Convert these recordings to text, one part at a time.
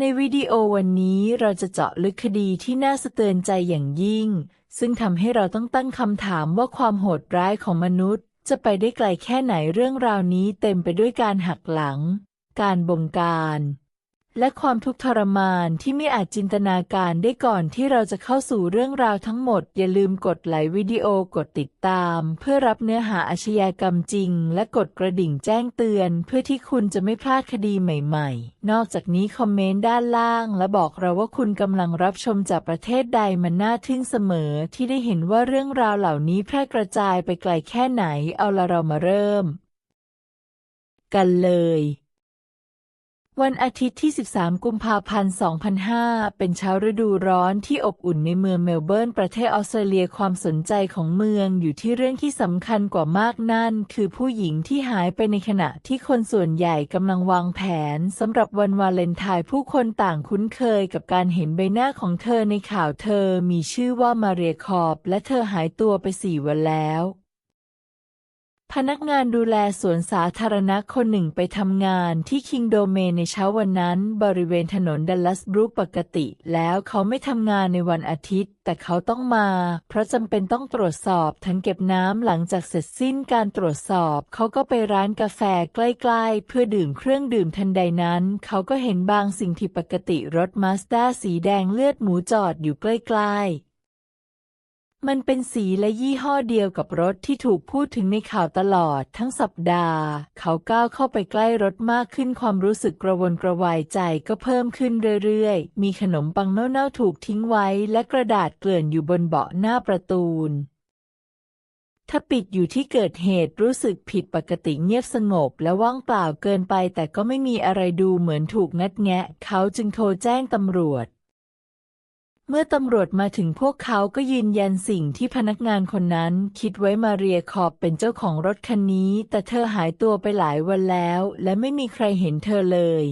ในวิดีโอวันนี้เราจะเจาะลึกคดีที่น่าสะเตือนใจอย่างยิ่ง ซึ่งทำให้เราต้องตั้งคำถามว่าความโหดร้ายของมนุษย์ จะไปได้ไกลแค่ไหนเรื่องราวนี้เต็มไปด้วยการหักหลัง การบงการ และความทุกข์ทรมานที่ไม่อาจจินตนาการได้ก่อนที่เราจะเข้าสู่เรื่องราวทั้งหมด อย่าลืมกดไลค์วิดีโอกดติดตาม เพื่อรับเนื้อหาอาชญากรรมจริง และกดกระดิ่งแจ้งเตือน เพื่อที่คุณจะไม่พลาดคดีใหม่ๆ นอกจากนี้คอมเมนต์ด้านล่าง และบอกเราว่าคุณกำลังรับชมจากประเทศใดมันน่าทึ่งเสมอ ที่ได้เห็นว่าเรื่องราวเหล่านี้แพร่กระจายไปไกลแค่ไหนเอาละเรามาเริ่ม กันเลย วันอาทิตย์ที่ 13 กุมภาพันธ์ 2005 เป็นเช้าฤดูร้อนที่อบอุ่นในเมืองเมลเบิร์น ประเทศออสเตรเลีย ความสนใจของเมืองอยู่ที่เรื่องที่สำคัญกว่ามากนั่น คือผู้หญิงที่หายไปในขณะที่คนส่วนใหญ่กำลังวางแผนสำหรับวันวาเลนไทน์ผู้คนต่างคุ้นเคยกับการเห็นใบหน้าของเธอในข่าวเธอมีชื่อว่ามาเรียคอบและเธอหายตัวไปสี่วันแล้ว พนักงานดูแลสวนสาธารณะคนหนึ่งไปทำงานที่คิงโดเมนในเช้าวันนั้น บริเวณถนนดัลลัสบรูคปกติ แล้วเขาไม่ทำงานในวันอาทิตย์ แต่เขาต้องมา เพราะจำเป็นต้องตรวจสอบถังเก็บน้ำหลังจากเสร็จสิ้นการตรวจสอบ เขาก็ไปร้านกาแฟใกล้ๆ เพื่อดื่มเครื่องดื่มทันใดนั้น เขาก็เห็นบางสิ่งผิดปกติรถมาสด้าสีแดงเลือดหมูจอดอยู่ใกล้ๆ มันเป็นสีและยี่ห้อเดียวกับรถที่ถูกพูดถึงในข่าวตลอดทั้งสัปดาห์ เขาก้าวเข้าไปใกล้รถมากขึ้นความรู้สึกกระวนกระวายใจก็เพิ่มขึ้นเรื่อยๆ มีขนมปังเน่าๆถูกทิ้งไว้ และกระดาษเกลื่อนอยู่บนเบาะหน้าประตูถ้าปิดอยู่ที่เกิดเหตุรู้สึกผิดปกติเงียบสงบและว่างเปล่าเกินไปแต่ก็ไม่มีอะไรดูเหมือนถูกงัดแงะ เขาจึงโทรแจ้งตำรวจ เมื่อตำรวจมาถึงพวกเขาก็ยืนยันสิ่งที่พนักงานคนนั้นคิดไว้มาเรียขอบเป็นเจ้าของรถคันนี้ แต่เธอหายตัวไปหลายวันแล้ว และไม่มีใครเห็นเธอเลย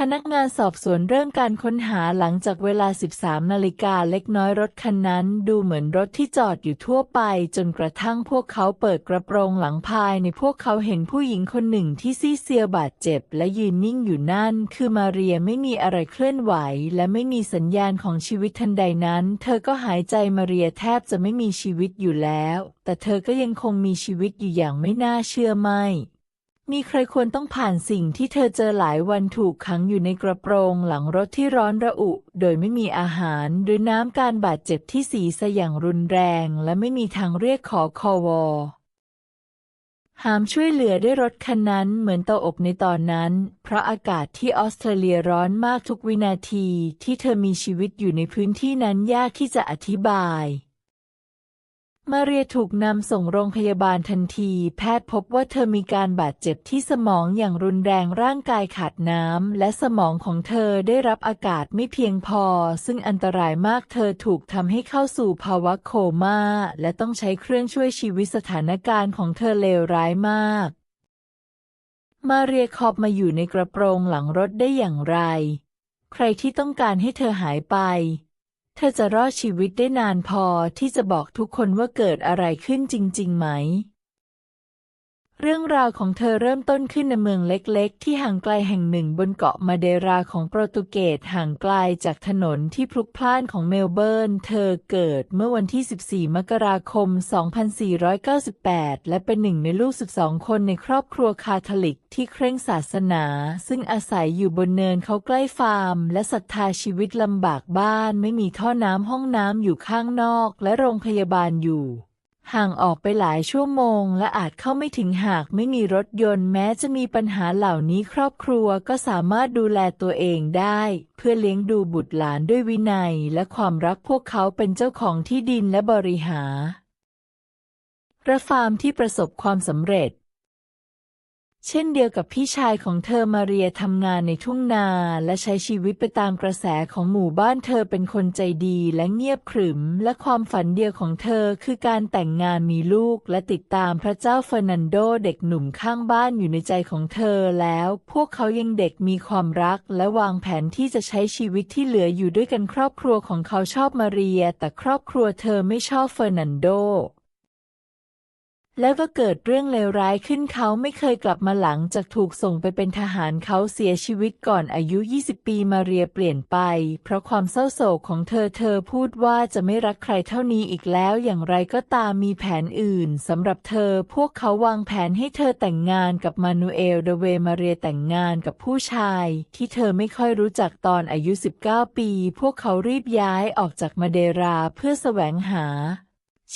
พนักงานสอบสวนเริ่มการค้นหาหลังจากเวลา 13 นาฬิกาเล็กน้อยรถคันนั้น ดูเหมือนรถที่จอดอยู่ทั่วไป จนกระทั่งพวกเขาเปิดกระโปรงหลังภายในพวกเขาเห็นผู้หญิงคนหนึ่งที่ซีเซียบาดเจ็บ และยืนนิ่งอยู่นั่น คือมาเรียไม่มีอะไรเคลื่อนไหว และไม่มีสัญญาณของชีวิตทันใดนั้น เธอก็หายใจมาเรียแทบจะไม่มีชีวิตอยู่แล้ว แต่เธอก็ยังคงมีชีวิตอยู่อย่างไม่น่าเชื่อไม่ มีใครควรต้องผ่านสิ่งที่เธอเจอหลายวันถูกขังอยู่ในกระโปรงหลังรถที่ร้อนระอุ โดยไม่มีอาหารหรือน้ำการบาดเจ็บที่สีสอย่างรุนแรง และไม่มีทางเรียกขอคอวอหามช่วยเหลือด้วยรถคันนั้นเหมือนเตาอบในตอนนั้น เพราะอากาศที่ออสเตรเลียร้อนมากทุกวินาทีที่เธอมีชีวิตอยู่ในพื้นที่นั้นยากที่จะอธิบาย มาเรียถูกนำส่งโรงพยาบาลทันที แพทย์พบว่าเธอมีการบาดเจ็บที่สมองอย่างรุนแรงร่างกายขาดน้ำ และสมองของเธอได้รับอากาศไม่เพียงพอ ซึ่งอันตรายมากเธอถูกทำให้เข้าสู่ภาวะโคม่า และต้องใช้เครื่องช่วยชีวิตสถานการณ์ของเธอเลวร้ายมาก มาเรียคอบมาอยู่ในกระโปรงหลังรถได้อย่างไร ใครที่ต้องการให้เธอหายไป เธอจะรอดชีวิตได้นานพอที่จะบอกทุกคนว่าเกิดอะไรขึ้นจริง ๆ ไหม เรื่องราวของเธอเริ่มต้นขึ้นในเมืองเล็กๆ ที่ห่างไกลแห่งหนึ่งบนเกาะมาเดราของโปรตุเกสห่างไกลจากถนนที่พลุกพล่านของเมลเบิร์น เธอเกิดเมื่อวันที่ 14 มกราคม 2498 และเป็นหนึ่งในลูก 12 คนในครอบครัวคาทอลิกที่เคร่งศาสนา ซึ่งอาศัยอยู่บนเนินเขาใกล้ฟาร์ม และศรัทธาชีวิตลำบากบ้านไม่มีท่อน้ำห้องน้ำอยู่ข้างนอก และโรงพยาบาลอยู่ ห่างออกไปหลายชั่วโมง และอาจเข้าไม่ถึงหากไม่มีรถยนต์แม้จะมีปัญหาเหล่านี้ครอบครัวก็สามารถดูแลตัวเองได้ เพื่อเลี้ยงดูบุตรหลานด้วยวินัย และความรักพวกเขาเป็นเจ้าของที่ดินและบริหารระฟาร์มที่ประสบความสำเร็จ เช่นเดียวกับพี่ชายของเธอมาเรียทำงานในทุ่งนาและใช้ชีวิตไปตามกระแสของหมู่บ้านเธอเป็นคนใจดีและเงียบขรึม และความฝันเดียวของเธอคือการแต่งงานมีลูกและติดตามพระเจ้าเฟอร์นันโดเด็กหนุ่มข้างบ้านอยู่ในใจของเธอแล้ว พวกเขายังเด็กมีความรักและวางแผนที่จะใช้ชีวิตที่เหลืออยู่ด้วยกันครอบครัวของเขาชอบมาเรีย แต่ครอบครัวเธอไม่ชอบเฟอร์นันโด แล้วก็เกิดเรื่องเลวร้ายขึ้นเขาไม่เคยกลับมาหลังจากถูกส่งไปเป็นทหารเขาเสียชีวิตก่อนอายุ 20 ปีมาเรียเปลี่ยนไป เพราะความเศร้าโศกของเธอเธอพูดว่าจะไม่รักใครเท่านี้อีกแล้วอย่างไรก็ตามมีแผนอื่นสำหรับเธอพวกเขาวางแผนให้เธอแต่งงานกับมานูเอลเดเวมาเรียแต่งงานกับผู้ชาย ที่เธอไม่ค่อยรู้จักตอนอายุ 19 ปี พวกเขารีบย้ายออกจากมาเดราเพื่อแสวงหา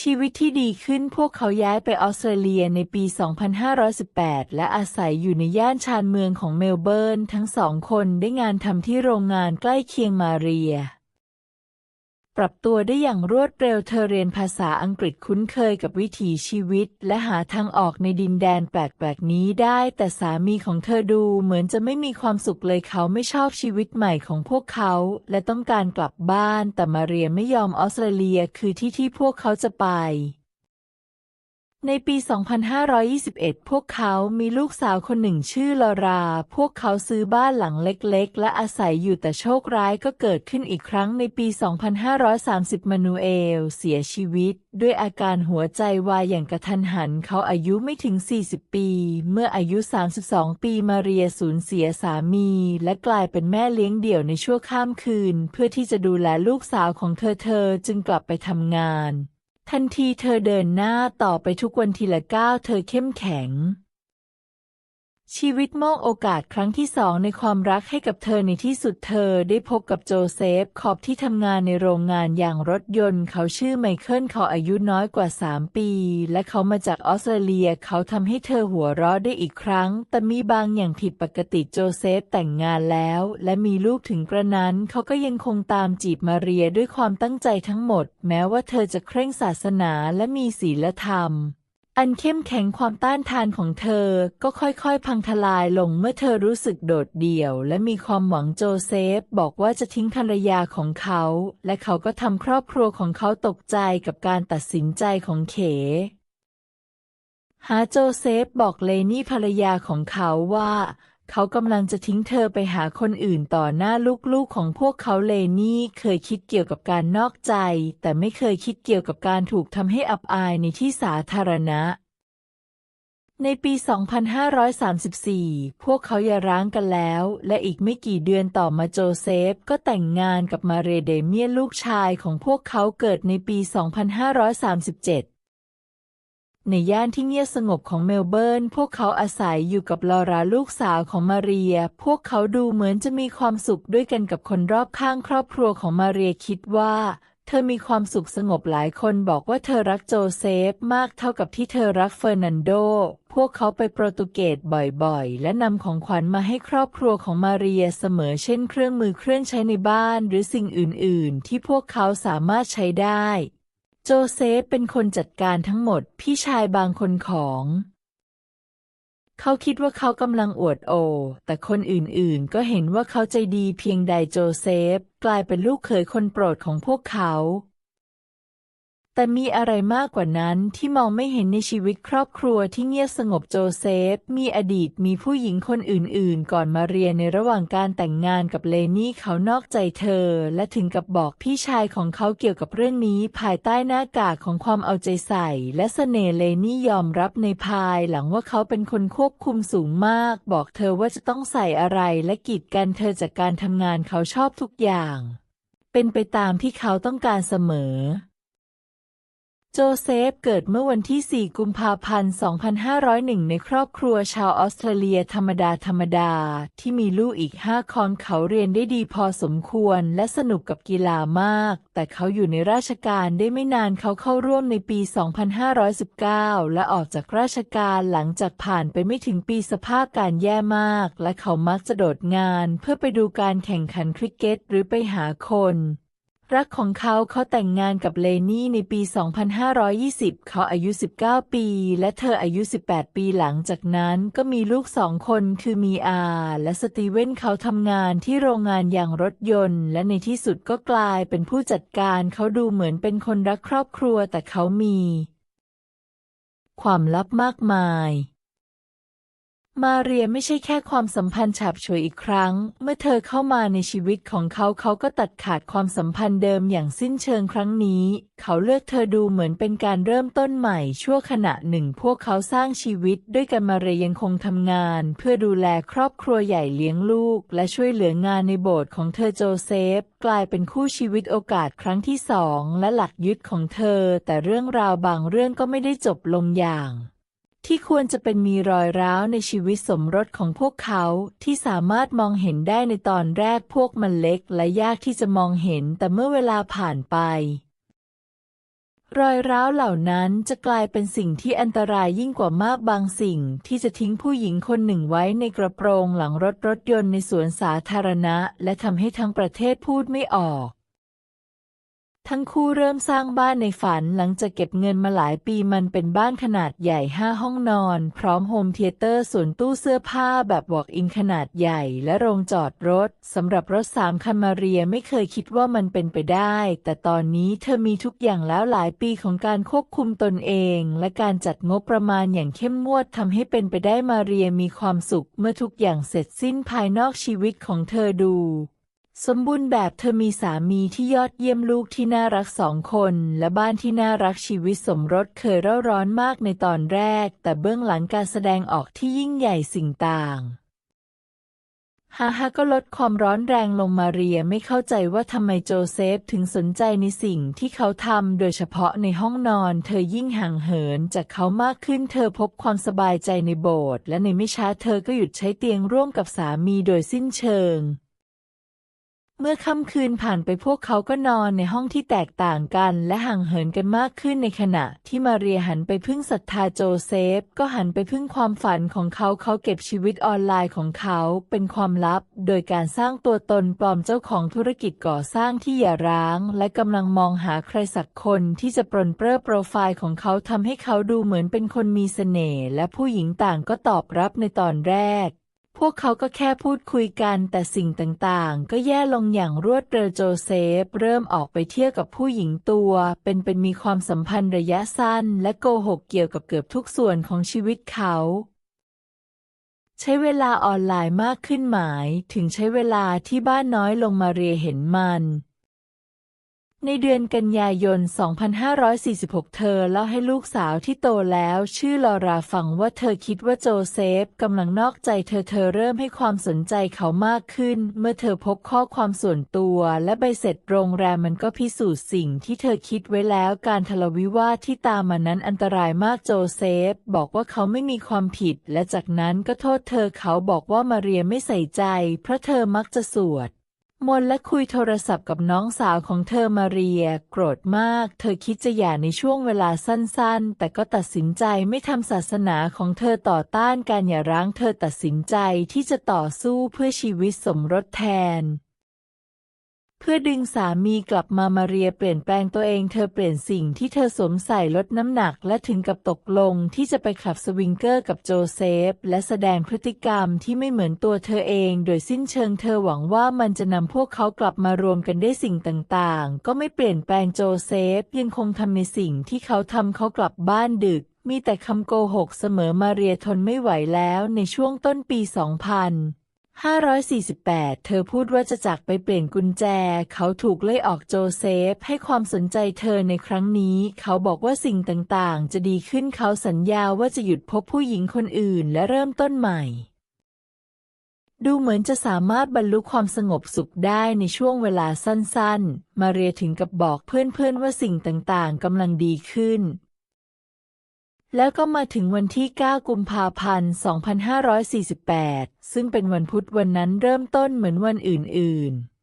ชีวิตที่ดีขึ้นพวกเขาย้ายไปออสเตรเลียในปี 2518 และอาศัยอยู่ในย่านชานเมืองของเมลเบิร์น ทั้งสองคนได้งานทำที่โรงงานใกล้เคียงมาเรีย ปรับตัวได้อย่างรวดเร็วเธอเรียนภาษาอังกฤษคุ้นเคยกับวิถีชีวิต และหาทางออกในดินแดนแปลกๆนี้ได้ แต่สามีของเธอดูเหมือนจะไม่มีความสุขเลยเขาไม่ชอบชีวิตใหม่ของพวกเขา และต้องการกลับบ้านแต่มาเรียไม่ยอมออสเตรเลียคือที่ที่พวกเขาจะไป ในปี 2521 พวกเขามีลูกสาวคนหนึ่งชื่อลอรา พวกเขาซื้อบ้านหลังเล็กๆ และอาศัยอยู่แต่โชคร้ายก็เกิดขึ้นอีกครั้งในปี 2530 มานูเอล เสียชีวิต ด้วยอาการหัวใจวายอย่างกระทันหัน เขาอายุไม่ถึง 40 ปี เมื่ออายุ 32 ปีมาเรียสูญเสียสามี และกลายเป็นแม่เลี้ยงเดี่ยวในชั่วข้ามคืน เพื่อที่จะดูแลลูกสาวของเธอเธอจึงกลับไปทำงาน ทันทีเธอเดินหน้าต่อไปทุกวันทีละก้าวเธอเข้มแข็ง ชีวิตมอบโอกาสครั้งที่สองในความรักให้กับเธอในที่สุดเธอได้พบกับโจเซฟขอบที่ทำงานในโรงงานอย่างรถยนต์ เขาชื่อไมเคิลเขาอายุน้อยกว่า 3 ปี และเขามาจากออสเตรเลียเขาทำให้เธอหัวเราะได้อีกครั้ง แต่มีบางอย่างผิดปกติโจเซฟแต่งงานแล้ว และมีลูกถึงกระนั้น เขาก็ยังคงตามจีบมาเรียด้วยความตั้งใจทั้งหมด แม้ว่าเธอจะเคร่งศาสนาและมีศีลธรรม อันเข้มแข็งความต้านทานของเธอก็ค่อยๆ พังทลายลงเมื่อเธอรู้สึกโดดเดี่ยว และมีความหวังโจเซฟ บอกว่าจะทิ้งภรรยาของเขา และเขาก็ทำครอบครัวของเขาตกใจกับการตัดสินใจของเข หาโจเซฟบอกเลนี่ภรรยาของเขาว่า เขากำลังจะทิ้งเธอไปหาคนอื่นต่อหน้าลูกๆของพวกเขาเลนี่เคยคิดเกี่ยวกับการนอกใจ แต่ไม่เคยคิดเกี่ยวกับการถูกทำให้อับอายในที่สาธารณะ ในปี 2534 พวกเขาหย่าร้างกันแล้ว และอีกไม่กี่เดือนต่อมาโจเซฟ ก็แต่งงานกับมาเรเดเมียลูกชายของพวกเขาเกิดในปี 2537 ในย่านที่เงียบสงบของเมลเบิร์น พวกเขาอาศัยอยู่กับลอราลูกสาวของมาเรีย พวกเขาดูเหมือนจะมีความสุขด้วยกันกับคนรอบข้างครอบครัวของมาเรียคิดว่า เธอมีความสุขสงบหลายคนบอกว่าเธอรักโจเซฟมากเท่ากับที่เธอรักเฟอร์นันโด พวกเขาไปโปรตุเกสบ่อยๆ และนำของขวัญมาให้ครอบครัวของมาเรียเสมอเช่นเครื่องมือเครื่องใช้ในบ้าน หรือสิ่งอื่นๆ ที่พวกเขาสามารถใช้ได้ โจเซฟเป็นคนจัดการทั้งหมดพี่ชายบางคนของ เขาคิดว่าเขากำลังอวดโอ แต่คนอื่นๆ ก็เห็นว่าเขาใจดีเพียงใดโจเซฟ กลายเป็นลูกเขยคนโปรดของพวกเขา แต่มีอะไรมากกว่านั้นที่มองไม่เห็นในชีวิตครอบครัวที่เงียบสงบโจเซฟ มีอดีตมีผู้หญิงคนอื่นๆ ก่อนมาเรียนในระหว่างการแต่งงานกับเลนี่เขานอกใจเธอ และถึงกับบอกพี่ชายของเขาเกี่ยวกับเรื่องนี้ภายใต้หน้ากากของความเอาใจใส่ และเสน่ห์เลนี่ยอมรับในภายหลังว่าเขาเป็นคนควบคุมสูงมาก บอกเธอว่าจะต้องใส่อะไรและกีดกันเธอจากการทำงานเขาชอบทุกอย่าง เป็นไปตามที่เขาต้องการเสมอ จเซฟเกิดเมื่อวันที่ 4 กุมภาพันธ์ 2501 ในครอบครัวชาวออสเตรเลียธรรมดาธรรมดา ที่มีลูกอีก 5 คนเขาเรียนได้ดีพอสมควรและสนุกกับกีฬามาก แต่เขาอยู่ในราชการได้ไม่นานเขาเข้าร่วมในปี 2519 และออกจากราชการหลังจากผ่านไปไม่ถึงปีสภาพการแย่มาก และเขามักจะโดดงาน เพื่อไปดูการแข่งขันคริกเก็ตหรือไปหาคน รักของเขาเขาแต่งงานกับเลนี่ในปี 2520 เขาอายุ 19 ปี และเธออายุ 18 ปีหลังจากนั้นก็มีลูกสองคนคือมีอา และสตีเวนเขาทำงานที่โรงงานยางรถยนต์ และในที่สุดก็กลายเป็นผู้จัดการเขาดูเหมือนเป็นคนรักครอบครัวแต่เขามี ความลับมากมาย มาเรียไม่ใช่แค่ความสัมพันธ์ฉาบฉวยอีกครั้ง เมื่อเธอเข้ามาในชีวิตของเขาเขาก็ตัดขาดความสัมพันธ์เดิมอย่างสิ้นเชิงครั้งนี้ เขาเลือกเธอดูเหมือนเป็นการเริ่มต้นใหม่ ชั่วขณะหนึ่ง พวกเขาสร้างชีวิตด้วยกันมาเรียยังคงทำงาน เพื่อดูแลครอบครัวใหญ่เลี้ยงลูก และช่วยเหลืองานในโบสถ์ของเธอโจเซฟ กลายเป็นคู่ชีวิตโอกาสครั้งที่สองและหลักยึดของเธอ แต่เรื่องราวบางเรื่องก็ไม่ได้จบลงอย่าง ที่ควรจะเป็นมีรอยร้าวในชีวิตสมรสของพวกเขาที่สามารถมองเห็นได้ในตอนแรกพวกมันเล็กและยากที่จะมองเห็นแต่เมื่อเวลาผ่านไป รอยร้าวเหล่านั้นจะกลายเป็นสิ่งที่อันตรายยิ่งกว่ามากบางสิ่งที่จะทิ้งผู้หญิงคนหนึ่งไว้ในกระโปรงหลังรถรถยนต์ในสวนสาธารณะ และทำให้ทั้งประเทศพูดไม่ออก ทั้งคู่เริ่มสร้างบ้านในฝันหลังจากเก็บเงินมาหลายปีมันเป็นบ้านขนาดใหญ่ห้าห้องนอน พร้อมโฮมเธียเตอร์ส่วนตู้เสื้อผ้าแบบวอล์กอินขนาดใหญ่ และโรงจอดรถสำหรับรถสามคันมาเรียไม่เคยคิดว่ามันเป็นไปได้ แต่ตอนนี้เธอมีทุกอย่างแล้วหลายปีของการควบคุมตนเอง และการจัดงบประมาณอย่างเข้มงวดทำให้เป็นไปได้มาเรียมีความสุข เมื่อทุกอย่างเสร็จสิ้นภายนอกชีวิตของเธอดู สมบูรณ์แบบเธอมีสามีที่ยอดเยี่ยมลูกที่น่ารักสองคน และบ้านที่น่ารักชีวิตสมรสเคยเร่าร้อนมากในตอนแรก แต่เบื้องหลังการแสดงออกที่ยิ่งใหญ่สิ่งต่างฮาฮาก็ลดความร้อนแรงลงมาเรียไม่เข้าใจว่าทำไมโจเซฟถึงสนใจในสิ่งที่เขาทำโดยเฉพาะในห้องนอน เธอยิ่งห่างเหินจากเขามากขึ้นเธอพบความสบายใจในโบสถ์และในไม่ช้าเธอก็หยุดใช้เตียงร่วมกับสามีโดยสิ้นเชิง เมื่อค่ำคืนผ่านไปพวกเขาก็นอนในห้องที่แตกต่างกันและห่างเหินกันมากขึ้นในขณะที่มาเรียหันไปพึ่งศรัทธาโจเซฟ ก็หันไปพึ่งความฝันของเขาเขาเก็บชีวิตออนไลน์ของเขาเป็นความลับ โดยการสร้างตัวตนปลอมเจ้าของธุรกิจก่อสร้างที่อย่าร้าง และกำลังมองหาใครสักคนที่จะปรนเปรอโปรไฟล์ของเขาทำให้เขาดูเหมือนเป็นคนมีเสน่ห์และผู้หญิงต่างก็ตอบรับในตอนแรก พวกเขาก็แค่พูดคุยกันแต่สิ่งต่างๆ ก็แย่ลงอย่างรวดเร็วโจเซฟ เริ่มออกไปเที่ยวกับผู้หญิงตัว เป็นเป็นมีความสัมพันธ์ระยะสั้น และโกหกเกี่ยวกับเกือบทุกส่วนของชีวิตเขา ใช้เวลาออนไลน์มากขึ้นหมายถึงใช้เวลาที่บ้านน้อยลงมาเรียเห็นมัน ในเดือนกันยายน 2546 เธอเล่าให้ลูกสาวที่โตแล้วชื่อลอราฟังว่าเธอคิดว่าโจเซฟกำลังนอกใจเธอเธอเริ่มให้ความสนใจเขามากขึ้น เมื่อเธอพบข้อความส่วนตัวและใบเสร็จโรงแรมมันก็พิสูจน์สิ่งที่เธอคิดไว้แล้วการทะเลาวิวาทที่ตามมานั้นอันตรายมากโจเซฟบอกว่าเขาไม่มีความผิด และจากนั้นก็โทษเธอเขาบอกว่ามาเรียไม่ใส่ใจ เพราะเธอมักจะสวด มนและคุยโทรศัพท์กับน้องสาวของเธอมาเรีย โกรธมาก เธอคิดจะหย่าในช่วงเวลาสั้นๆ แต่ก็ตัดสินใจไม่ทำศาสนาของเธอต่อต้านการหย่าร้าง เธอตัดสินใจที่จะต่อสู้เพื่อชีวิตสมรสแทน เพื่อดึงสามีกลับมามาเรียเปลี่ยนแปลงตัวเองเธอเปลี่ยนสิ่งที่เธอสวมใส่ลดน้ำหนักและถึงกับตกลงที่จะไปขับสวิงเกอร์กับโจเซฟ และแสดงพฤติกรรมที่ไม่เหมือนตัวเธอเองโดยสิ้นเชิงเธอหวังว่ามันจะนำพวกเขากลับมารวมกันได้สิ่งต่างๆ ก็ไม่เปลี่ยนแปลงโจเซฟ ยังคงทำในสิ่งที่เขาทำเขากลับบ้านดึก มีแต่คำโกหกเสมอมาเรียทนไม่ไหวแล้วในช่วงต้นปี 2000 548 เธอพูดว่าจะจากไปเปลี่ยนกุญแจ เขาถูกไล่ออกโจเซฟ ให้ความสนใจเธอในครั้งนี้ เขาบอกว่าสิ่งต่างๆ จะดีขึ้นเขาสัญญาว่าจะหยุดพบผู้หญิงคนอื่นและเริ่มต้นใหม่ ดูเหมือนจะสามารถบรรลุความสงบสุขได้ในช่วงเวลาสั้นๆ มาเรียถึงกับบอกเพื่อนๆว่าสิ่งต่างๆกำลังดีขึ้น แล้วก็มาถึงวันที่ 9 กุมภาพันธ์ 2548 ซึ่งเป็นวันพุธวันนั้นเริ่มต้นเหมือนวันอื่น ๆ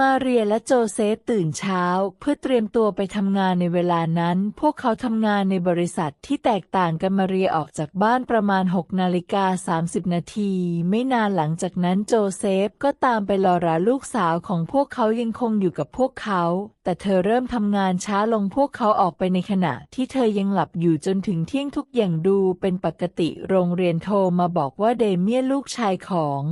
มาเรียและโจเซฟตื่นเช้าเพื่อเตรียมตัวไปทำงานในเวลานั้น พวกเขาทำงานในบริษัทที่แตกต่างกันมาเรียออกจากบ้านประมาณ 6 นาฬิกา 30 นาที ไม่นานหลังจากนั้นโจเซฟก็ตามไปรอราลูกสาวของพวกเขายังคงอยู่กับพวกเขา แต่เธอเริ่มทำงานช้าลงพวกเขาออกไปในขณะที่เธอยังหลับอยู่จนถึงเที่ยงทุกอย่างดูเป็นปกติโรงเรียนโทรมาบอกว่าเดเมียนลูกชายของ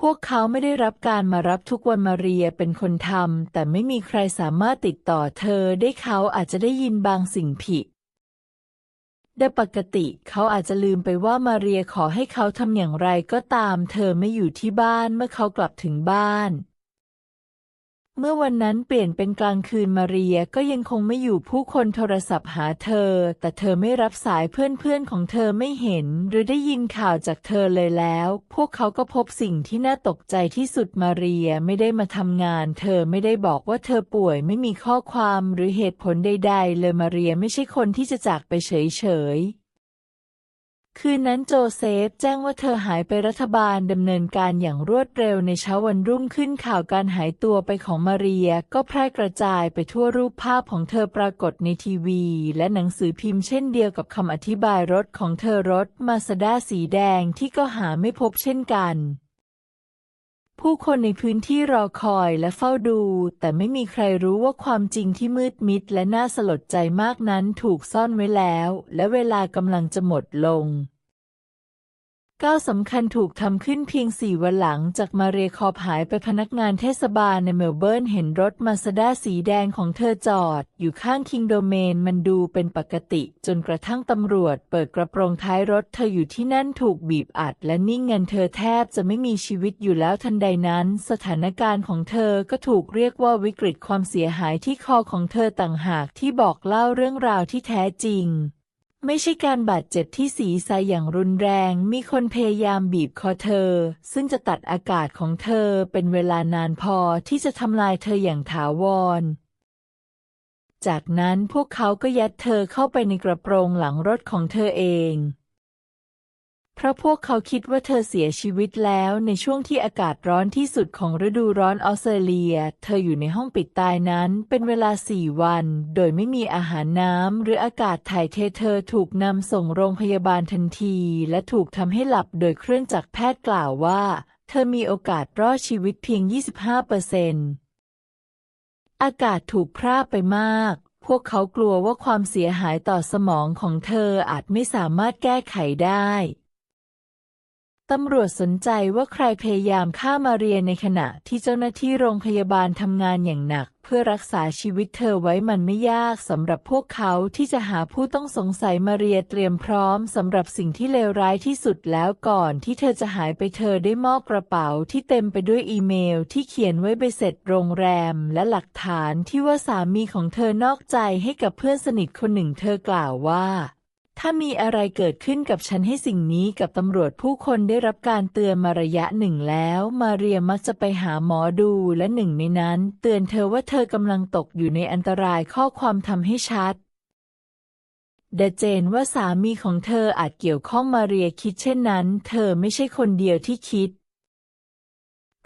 พวกเขาไม่ได้รับการมารับทุกวันมาเรียเป็นคนทำแต่ไม่มีใครสามารถติดต่อเธอได้เขาอาจจะได้ยินบางสิ่งผิดโดยปกติเขาอาจจะลืมไปว่ามาเรียขอให้เขาทำอย่างไรก็ตาม เธอไม่อยู่ที่บ้านเมื่อเขากลับถึงบ้าน เมื่อวันนั้นเปลี่ยนเป็นกลางคืนมาเรียก็ยังคงไม่อยู่ผู้คนโทรศัพท์หาเธอ แต่เธอไม่รับสายเพื่อนๆของเธอไม่เห็น หรือได้ยินข่าวจากเธอเลยแล้ว พวกเขาก็พบสิ่งที่น่าตกใจที่สุดมาเรียไม่ได้มาทำงาน เธอไม่ได้บอกว่าเธอป่วยไม่มีข้อความหรือเหตุผลใด ๆ เลยมาเรียไม่ใช่คนที่จะจากไปเฉยๆ คืนนั้นโจเซฟแจ้งว่าเธอหายไปรัฐบาลดำเนินการอย่างรวดเร็วในเช้าวันรุ่งขึ้นข่าวการหายตัวไปของมาเรีย ก็แพร่กระจายไปทั่วรูปภาพของเธอปรากฏในทีวี และหนังสือพิมพ์เช่นเดียวกับคำอธิบายรถของเธอรถมาสด้าสีแดงที่ก็หาไม่พบเช่นกัน ผู้คนในพื้นที่รอคอยและเฝ้าดู แต่ไม่มีใครรู้ว่าความจริงที่มืดมิดและน่าสลดใจมากนั้นถูกซ่อนไว้แล้ว และเวลากำลังจะหมดลง ก้าวสำคัญถูกทำขึ้นเพียงสี่วันหลังจากมาเรียคอบหายไปพนักงานเทศบาลในเมลเบิร์นเห็นรถมาสด้าสีแดงของเธอจอด อยู่ข้างคิงโดเมนมันดูเป็นปกติ จนกระทั่งตำรวจเปิดกระโปรงท้ายรถเธออยู่ที่นั่นถูกบีบอัด และนิ่งเงินเธอแทบจะไม่มีชีวิตอยู่แล้วทันใดนั้น สถานการณ์ของเธอก็ถูกเรียกว่าวิกฤตความเสียหายที่คอของเธอต่างหากที่บอกเล่าเรื่องราวที่แท้จริง ไม่ใช่การบาดเจ็บที่ศีรษะอย่างรุนแรง มีคนพยายามบีบคอเธอ ซึ่งจะตัดอากาศของเธอเป็นเวลานานพอที่จะทำลายเธออย่างถาวร จากนั้นพวกเขาก็ยัดเธอเข้าไปในกระโปรงหลังรถของเธอเอง ราะพวกเขาคิดว่าเธอเสียชีวิตแล้วในช่วงที่อากาศร้อนที่สุดของฤดูร้อนออสเตรเลีย เธออยู่ในห้องปิดตายนั้นเป็นเวลาสี่วัน โดยไม่มีอาหารน้ำหรืออากาศถ่ายเทเธอถูกนำส่งโรงพยาบาลทันที และถูกทำให้หลับโดยเครื่องจักรแพทย์กล่าวว่า เธอมีโอกาสรอดชีวิตเพียง 25เปอร์เซ็นต์อากาศถูกพร่าไปมากพวกเขากลัวว่าความเสียหายต่อสมองของเธออาจไม่สามารถแก้ไขได้ ตำรวจสนใจว่าใครพยายามฆ่ามาเรียในขณะที่เจ้าหน้าที่โรงพยาบาลทำงานอย่างหนัก เพื่อรักษาชีวิตเธอไว้มันไม่ยากสำหรับพวกเขาที่จะหาผู้ต้องสงสัยมาเรียเตรียมพร้อมสำหรับสิ่งที่เลวร้ายที่สุดแล้วก่อนที่เธอจะหายไปเธอได้มอบกระเป๋าที่เต็มไปด้วยอีเมลที่เขียนไว้ใบเสร็จโรงแรม และหลักฐานที่ว่าสามีของเธอนอกใจให้กับเพื่อนสนิทคนหนึ่งเธอกล่าวว่า ถ้ามีอะไรเกิดขึ้นกับฉันให้สิ่งนี้กับตำรวจผู้คนได้รับการเตือนมาระยะหนึ่งแล้ว มาเรียมักจะไปหาหมอดูและหนึ่งในนั้น เตือนเธอว่าเธอกำลังตกอยู่ในอันตรายข้อความทำให้ชัดเดเจนว่าสามีของเธออาจเกี่ยวข้องมาเรียคิดเช่นนั้น เธอไม่ใช่คนเดียวที่คิด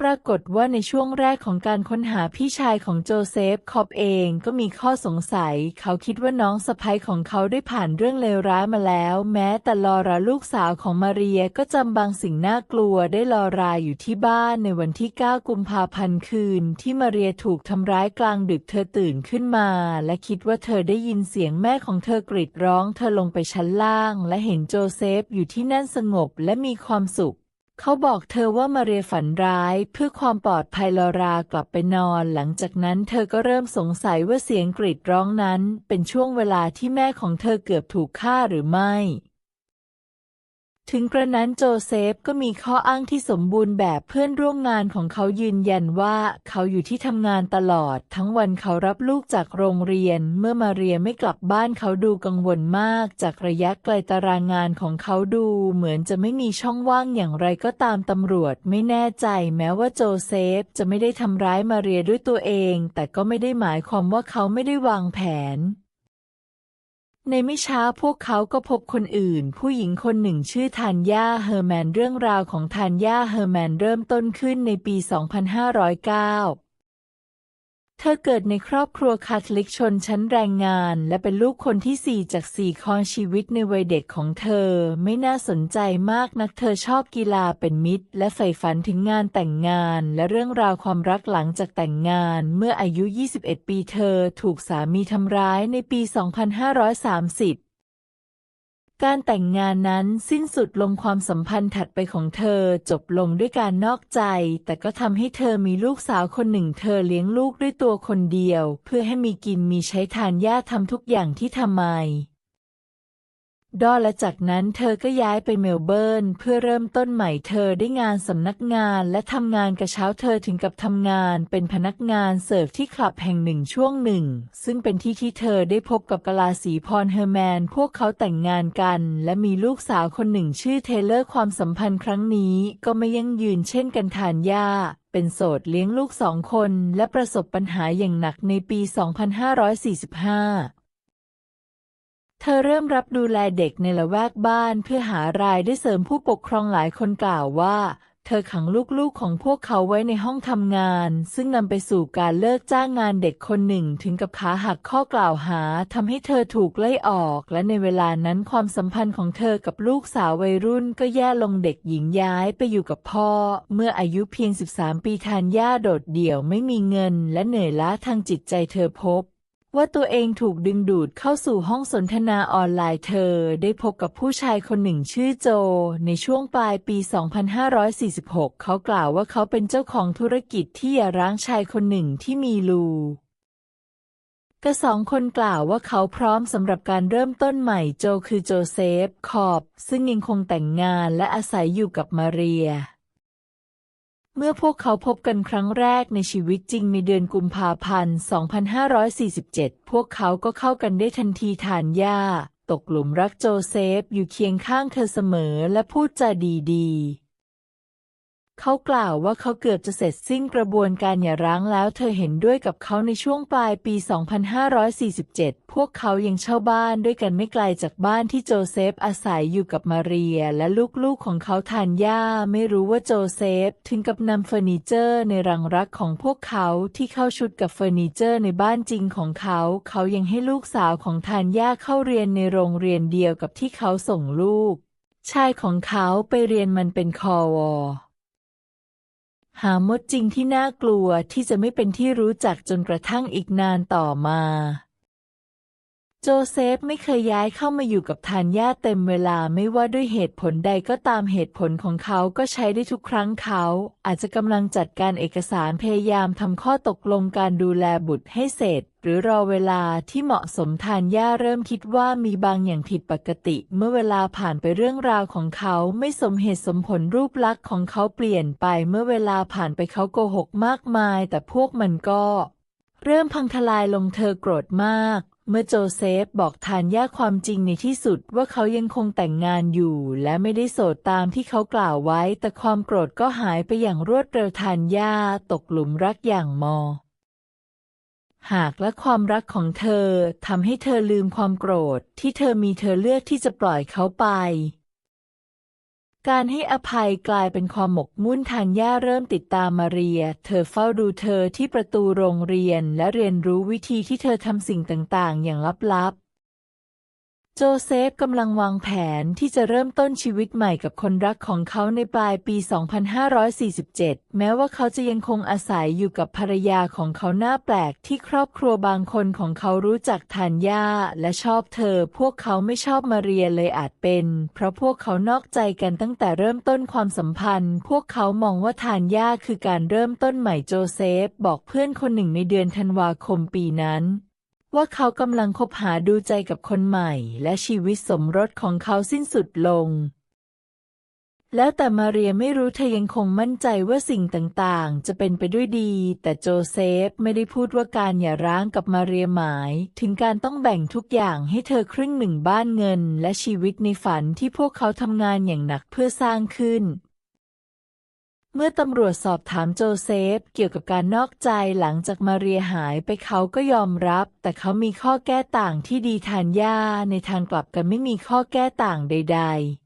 ปรากฏว่าในช่วงแรกของการค้นหาพี่ชายของโจเซฟ คอบเองก็มีข้อสงสัย เขาคิดว่าน้องสะใภ้ของเขาได้ผ่านเรื่องเลวร้ายมาแล้ว แม้แต่ลอราลูกสาวของมาเรียก็จำบางสิ่งน่ากลัวได้ลอราอยู่ที่บ้านในวันที่ 9 กุมภาพันธ์คืน ที่มาเรียถูกทำร้ายกลางดึกเธอตื่นขึ้นมา และคิดว่าเธอได้ยินเสียงแม่ของเธอกรีดร้อง เธอลงไปชั้นล่าง และเห็นโจเซฟอยู่ที่นั่นสงบและมีความสุข เขาบอกเธอว่ามาเรียฝันร้ายเพื่อความปลอดภัยลอรากลับไปนอน หลังจากนั้นเธอก็เริ่มสงสัยว่าเสียงกรีดร้องนั้น เป็นช่วงเวลาที่แม่ของเธอเกือบถูกฆ่าหรือไม่ ถึงกระนั้นโจเซฟก็มีข้ออ้างที่สมบูรณ์แบบเพื่อนร่วมงานของเขายืนยันว่าเขาอยู่ที่ทำงานตลอด ทั้งวันเขารับลูกจากโรงเรียน เมื่อมาเรียไม่กลับบ้านเขาดูกังวลมาก จากระยะไกลตารางงานของเขาดูเหมือนจะไม่มีช่องว่างอย่างไรก็ตามตำรวจไม่แน่ใจแม้ว่าโจเซฟจะไม่ได้ทำร้ายมาเรียด้วยตัวเอง แต่ก็ไม่ได้หมายความว่าเขาไม่ได้วางแผน ในไม่ช้าพวกเขาก็พบคนอื่น ผู้หญิงคนหนึ่งชื่อทานยาเฮอร์แมนเรื่องราวของทานยาเฮอร์แมนเริ่มต้นขึ้นในปี 2509 เธอเกิดในครอบครัวคาทอลิกชนชั้นแรงงาน และเป็นลูกคนที่สี่จากสี่ของชีวิตในวัยเด็กของเธอ ไม่น่าสนใจมากนักเธอชอบกีฬาเป็นมิตร และใฝ่ฝันถึงงานแต่งงาน และเรื่องราวความรักหลังจากแต่งงาน เมื่ออายุ 21 ปีเธอถูกสามีทำร้ายในปี 2530 การแต่งงานนั้นสิ้นสุดลงความสัมพันธ์ถัดไปของเธอจบลงด้วยการนอกใจ แต่ก็ทำให้เธอมีลูกสาวคนหนึ่งเธอเลี้ยงลูกด้วยตัวคนเดียว เพื่อให้มีกินมีใช้ทานย่าทำทุกอย่างที่ทำไม ดอและจากนั้นเธอก็ย้ายไปเมลเบิร์นเพื่อเริ่มต้นใหม่เธอได้งานสำนักงานและทำงานกระเช้าเธอถึงกับทำงานเป็นพนักงานเสิร์ฟที่คลับแห่งหนึ่งช่วงหนึ่ง ซึ่งเป็นที่ที่เธอได้พบกับกลาสีพรเฮอร์แมน พวกเขาแต่งงานกัน และมีลูกสาวคนหนึ่งชื่อเทเลอร์ความสัมพันธ์ครั้งนี้ก็ไม่ยั่งยืนเช่นกันทานยาเป็นโสดเลี้ยงลูกสองคนและประสบปัญหาอย่างหนักในปี 2545 เธอเริ่มรับดูแลเด็กในละแวกบ้านเพื่อหารายได้เสริมผู้ปกครองหลายคนกล่าวว่า เธอขังลูกๆของพวกเขาไว้ในห้องทำงาน ซึ่งนำไปสู่การเลิกจ้างงานเด็กคนหนึ่งถึงกับขาหักข้อกล่าวหาทำให้เธอถูกไล่ออก และในเวลานั้นความสัมพันธ์ของเธอกับลูกสาววัยรุ่นก็แย่ลงเด็กหญิงย้ายไปอยู่กับพ่อ เมื่ออายุเพียง 13 ปีทานย่าโดดเดี่ยวไม่มีเงิน และเหนื่อยล้าทางจิตใจเธอพบ ว่าตัวเองถูกดึงดูดเข้าสู่ห้องสนทนาออนไลน์เธอ ได้พบกับผู้ชายคนหนึ่งชื่อโจ ในช่วงปลายปี 2546 เขากล่าวว่าเขาเป็นเจ้าของธุรกิจที่อย่าร้างชายคนหนึ่งที่มีลูกระสองคนกล่าวว่าเขาพร้อมสำหรับการเริ่มต้นใหม่โจคือโจเซฟคอบ ซึ่งยังคงแต่งงานและอาศัยอยู่กับมาเรีย เมื่อพวกเขาพบกันครั้งแรกในชีวิตจริงในเดือนกุมภาพันธ์ 2547 พวกเขาก็เข้ากันได้ทันทีฐานย่าตกหลุมรักโจเซฟอยู่เคียงข้างเธอเสมอและพูดจาดีๆ เขากล่าวว่าเขาเกือบจะเสร็จสิ้นกระบวนการหย่าร้างแล้วเธอเห็นด้วยกับเขาในช่วงปลายปี 2547 พวกเขายังเช่าบ้านด้วยกันไม่ไกลจากบ้านที่โจเซฟอาศัยอยู่กับมาเรียและลูกๆของเขาทานย่าไม่รู้ว่าโจเซฟถึงกับนำเฟอร์นิเจอร์ในรังรักของพวกเขาที่เข้าชุดกับเฟอร์นิเจอร์ในบ้านจริงของเขา เขายังให้ลูกสาวของทานย่าเข้าเรียนในโรงเรียนเดียวกับที่เขาส่งลูก ชายของเขาไปเรียนมันเป็นคอวอ หามดจริงที่น่ากลัวที่จะไม่เป็นที่รู้จักจนกระทั่งอีกนานต่อมา โจเซฟไม่เคยย้ายเข้ามาอยู่กับทานย่าเต็มเวลาไม่ว่าด้วยเหตุผลใดก็ตามเหตุผลของเขาก็ใช้ได้ทุกครั้งเขา อาจจะกำลังจัดการเอกสารพยายามทำข้อตกลงการดูแลบุตรให้เสร็จ หรือรอเวลาที่เหมาะสมทานย่าเริ่มคิดว่ามีบางอย่างผิดปกติ เมื่อเวลาผ่านไปเรื่องราวของเขาไม่สมเหตุสมผลรูปลักษณ์ของเขาเปลี่ยนไปเมื่อเวลาผ่านไปเขาโกหกมากมาย แต่พวกมันก็ เริ่มพังทลายลงเธอโกรธมาก เมื่อโจเซฟบอกทานย่าความจริงในที่สุดว่าเขายังคงแต่งงานอยู่ และไม่ได้โสดตามที่เขากล่าวไว้ แต่ความโกรธก็หายไปอย่างรวดเร็วทานย่าตกหลุมรักอย่างมอ หากและความรักของเธอทำให้เธอลืมความโกรธที่เธอมีเธอเลือกที่จะปล่อยเขาไป การให้อภัยกลายเป็นความหมกมุ่นทานย่าเริ่มติดตามมาเรีย เธอเฝ้าดูเธอที่ประตูโรงเรียนและเรียนรู้วิธีที่เธอทำสิ่งต่างๆ อย่างลับๆ โจเซฟกำลังวางแผนที่จะเริ่มต้นชีวิตใหม่กับคนรักของเขาในปลายปี 2547 แม้ว่าเขาจะยังคงอาศัยอยู่กับภรรยาของเขาหน้าแปลกที่ครอบครัวบางคนของเขารู้จักทานยาและชอบเธอ พวกเขาไม่ชอบมาเรียเลยอาจเป็น เพราะพวกเขานอกใจกันตั้งแต่เริ่มต้นความสัมพันธ์ พวกเขามองว่าทานยาคือการเริ่มต้นใหม่โจเซฟ บอกเพื่อนคนหนึ่งในเดือนธันวาคมปีนั้น ว่าเขากำลังคบหาดูใจกับคนใหม่ และชีวิตสมรสของเขาสิ้นสุดลง แล้วแต่มาเรียไม่รู้เธอยังคงมั่นใจว่าสิ่งต่างๆ จะเป็นไปด้วยดี แต่โจเซฟไม่ได้พูดว่าการหย่าร้างกับมาเรียหมาย ถึงการต้องแบ่งทุกอย่างให้เธอครึ่งหนึ่งบ้านเงิน และชีวิตในฝันที่พวกเขาทำงานอย่างหนักเพื่อสร้างขึ้น เมื่อตำรวจสอบถามโจเซฟเกี่ยวกับการนอกใจหลังจากมาเรียหายไปเขาก็ยอมรับ แต่เขามีข้อแก้ต่างที่ดีทานย่าในทางกลับกันไม่มีข้อแก้ต่างใด ๆ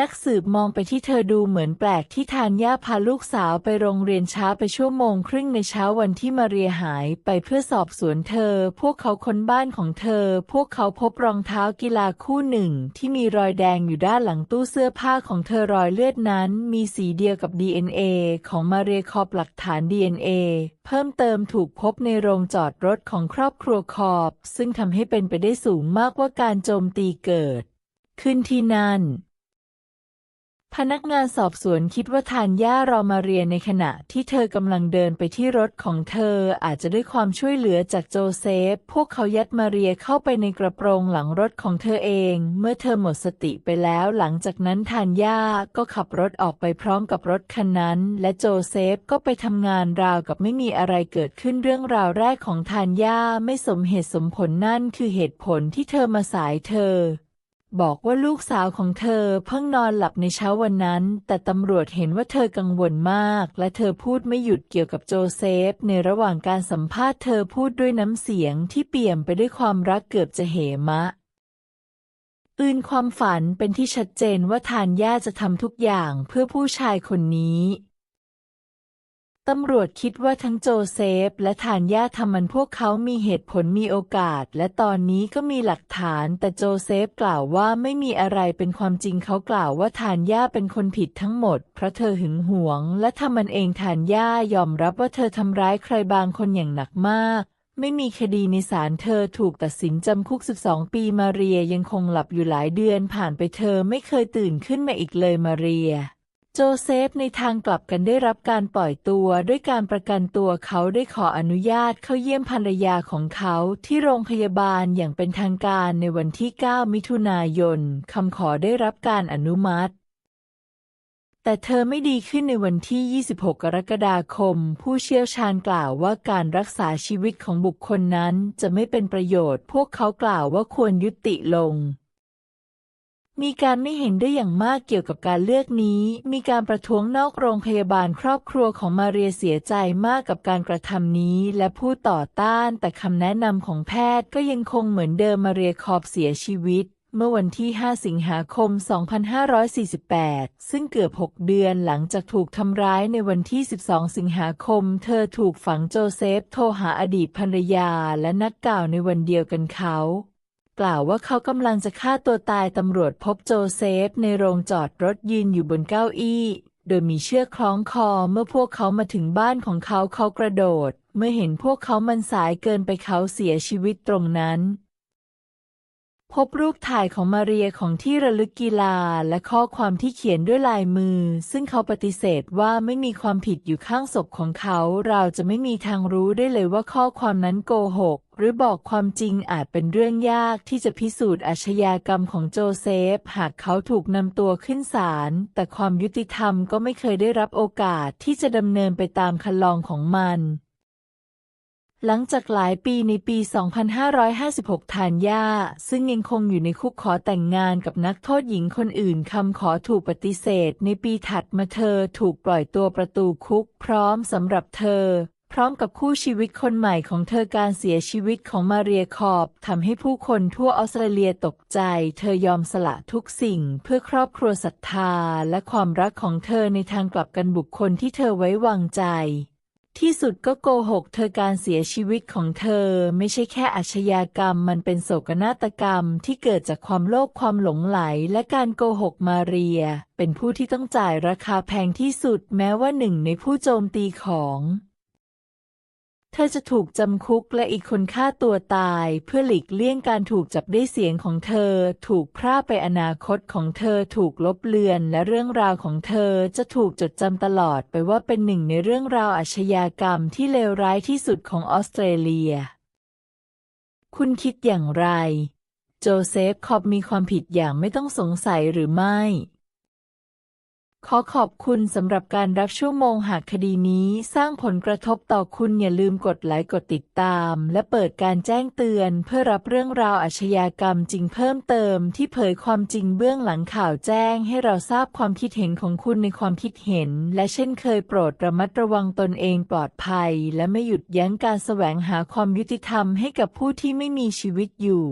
นักสืบมองไปที่เธอดูเหมือนแปลกที่ทานย่าพาลูกสาวไปโรงเรียนช้าไปชั่วโมงครึ่งในเช้าวันที่มาเรียหายไปเพื่อสอบสวนเธอ พวกเขาค้นบ้านของเธอ พวกเขาพบรองเท้ากีฬาคู่หนึ่ง ที่มีรอยแดงอยู่ด้านหลังตู้เสื้อผ้าของเธอรอยเลือดนั้น มีสีเดียวกับ DNA ของมาเรียคอบหลักฐาน DNA เพิ่มเติมถูกพบในโรงจอดรถของครอบครัวคอบ ซึ่งทำให้เป็นไปได้สูงมากว่าการโจมตีเกิด ขึ้นที่นั่น พนักงานสอบสวนคิดว่าทานย่ารอมาเรียในขณะที่เธอกำลังเดินไปที่รถของเธออาจจะด้วยความช่วยเหลือจากโจเซฟ พวกเขายัดมาเรียเข้าไปในกระโปรงหลังรถของเธอเอง เมื่อเธอหมดสติไปแล้วหลังจากนั้นทานย่าก็ขับรถออกไปพร้อมกับรถคันนั้น และโจเซฟก็ไปทำงานราวกับไม่มีอะไรเกิดขึ้นเรื่องราวแรกของทานย่าไม่สมเหตุสมผลนั่นคือเหตุผลที่เธอมาสายเธอ บอกว่าลูกสาวของเธอเพิ่งนอนหลับในเช้าวันนั้น แต่ตำรวจเห็นว่าเธอกังวลมาก และเธอพูดไม่หยุดเกี่ยวกับโจเซฟ ในระหว่างการสัมภาษณ์เธอพูดด้วยน้ำเสียงที่เปี่ยมไปด้วยความรักเกือบจะเหมะ อื่นความฝันเป็นที่ชัดเจนว่าทานย่าจะทำทุกอย่างเพื่อผู้ชายคนนี้ ตำรวจคิดว่าทั้งโจเซฟและทานย่าทำมันพวกเขามีเหตุผลมีโอกาส และตอนนี้ก็มีหลักฐาน แต่โจเซฟกล่าวว่าไม่มีอะไรเป็นความจริงเขากล่าวว่าทานย่าเป็นคนผิดทั้งหมด เพราะเธอหึงหวง และทำมันเองทานย่ายอมรับว่าเธอทำร้ายใครบางคนอย่างหนักมาก ไม่มีคดีในศาลเธอถูกตัดสินจำคุก 12 ปีมาเรียยังคงหลับอยู่หลายเดือนผ่านไปเธอไม่เคยตื่นขึ้นมาอีกเลยมาเรีย โจเซฟในทางกลับกันได้รับการปล่อยตัวด้วยการประกันตัวเขาได้ขออนุญาตเข้าเยี่ยมภรรยาของเขาที่โรงพยาบาลอย่างเป็นทางการในวันที่ 9 มิถุนายน คำขอได้รับการอนุมัติ แต่เธอไม่ดีขึ้นในวันที่ 26 กรกฎาคม ผู้เชี่ยวชาญกล่าวว่าการรักษาชีวิตของบุคคลนั้นจะไม่เป็นประโยชน์ พวกเขากล่าวว่าควรยุติลง มีการไม่เห็นได้อย่างมากเกี่ยวกับการเลือกนี้ มีการประท้วงนอกโรงพยาบาลครอบครัวของมาเรียเสียใจมากกับการกระทำนี้ และผู้ต่อต้านแต่คำแนะนำของแพทย์ก็ยังคงเหมือนเดิมมาเรียขอบเสียชีวิต เมื่อวันที่ 5 สิงหาคม 2548 ซึ่งเกือบ 6 เดือนหลังจากถูกทำร้ายในวันที่ 12 สิงหาคม เธอถูกฝังโจเซฟโทรหาอดีตภรรยาและนักกล่าวในวันเดียวกันเขา กล่าวว่าเขากำลังจะฆ่าตัวตายตำรวจพบโจเซฟในโรงจอดรถยืนอยู่บนเก้าอี้ โดยมีเชือกคล้องคอเมื่อพวกเขามาถึงบ้านของเขาเขากระโดด เมื่อเห็นพวกเขามันสายเกินไปเขาเสียชีวิตตรงนั้น พบรูปถ่ายของมาเรียของที่ระลึกกีฬาและข้อความที่เขียนด้วยลายมือ ซึ่งเขาปฏิเสธว่าไม่มีความผิดอยู่ข้างศพของเขา เราจะไม่มีทางรู้ได้เลยว่าข้อความนั้นโกหก หรือบอกความจริงอาจเป็นเรื่องยากที่จะพิสูจน์อาชญากรรมของโจเซฟ หากเขาถูกนำตัวขึ้นศาลแต่ความยุติธรรมก็ไม่เคยได้รับโอกาสที่จะดำเนินไปตามคันลองของมัน หลังจากหลายปีในปี 2556 ทานย่า ซึ่งยังคงอยู่ในคุกขอแต่งงานกับนักโทษหญิงคนอื่นคำขอถูกปฏิเสธ ในปีถัดมาเธอถูกปล่อยตัวประตูคุกพร้อมสำหรับเธอ พร้อมกับคู่ชีวิตคนใหม่ของเธอการเสียชีวิตของมาเรียคอบทำให้ผู้คนทั่วออสเตรเลียตกใจ เธอยอมสละทุกสิ่งเพื่อครอบครัวศรัทธาและความรักของเธอในทางกลับกันบุคคลที่เธอไว้วางใจ ที่สุดก็โกหกเธอการเสียชีวิตของเธอไม่ใช่แค่อาชญากรรมมันเป็นโศกนาฏกรรมที่เกิดจากความโลภความหลงไหลและการโกหกมาเรีย เป็นผู้ที่ต้องจ่ายราคาแพงที่สุดแม้ว่าหนึ่งในผู้โจมตีของ เธอจะถูกจำคุกและอีกคนฆ่าตัวตายเพื่อหลีกเลี่ยงการถูกจับได้เสียงของเธอ ถูกพร่าไปอนาคตของเธอถูกลบเลือนและเรื่องราวของเธอจะถูกจดจำตลอดไปว่าเป็นหนึ่งในเรื่องราวอาชญากรรมที่เลวร้ายที่สุดของออสเตรเลีย คุณคิดอย่างไร โจเซฟคอบมีความผิดอย่างไม่ต้องสงสัยหรือไม่ ขอขอบคุณสำหรับการรับชั่วโมงหากคดีนี้สร้างผลกระทบต่อคุณอย่าลืมกดไลค์กดติดตาม และเปิดการแจ้งเตือนเพื่อรับเรื่องราวอาชญากรรมจริงเพิ่มเติมที่เผยความจริงเบื้องหลังข่าวแจ้งให้เราทราบความคิดเห็นของคุณในความคิดเห็น และเช่นเคยโปรดระมัดระวังตนเองปลอดภัย และไม่หยุดยั้งการแสวงหาความยุติธรรมให้กับผู้ที่ไม่มีชีวิตอยู่